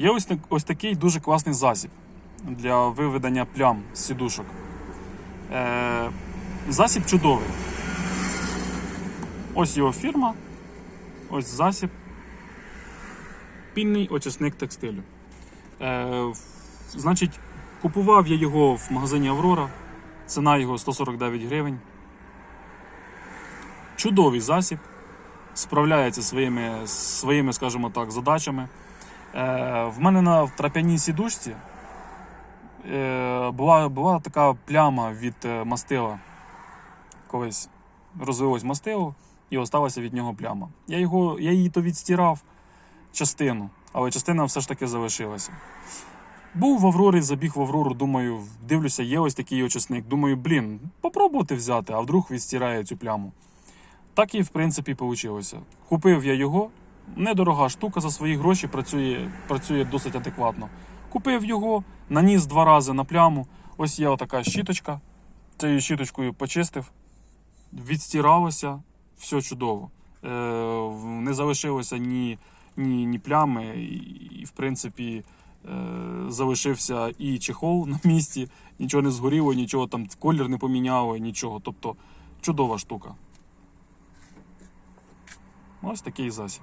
Є ось, ось такий дуже класний засіб для виведення плям з сідушок. Е, засіб чудовий. Ось його фірма, ось засіб. Пільний очисник текстилю. Е, значить, купував я його в магазині Аврора. Ціна його 149 гривень. Чудовий засіб. Справляється своїми, своїми скажімо так, задачами. Е, в мене на трап'яній сідушці е, була, була така пляма від е, мастила. Колись розвилось мастило і осталася від нього пляма. Я, його, я її то відстирав частину, але частина все ж таки залишилася. Був в Аврорі, забіг в Аврору, думаю, дивлюся, є ось такий очисник. Думаю, блін, попробувати взяти, а вдруг відстирає цю пляму. Так і в принципі вийшло. Купив я його, недорога штука за свої гроші, працює, працює досить адекватно. Купив його, наніс два рази на пляму. Ось є отака щіточка. Цією щіточкою почистив, відстиралося, все чудово. Е, не залишилося ні, ні, ні плями, і, і, в принципі, е, залишився і чехол на місці, нічого не згоріло, нічого там колір не поміняло, нічого. Тобто чудова штука. Ось такий засіб.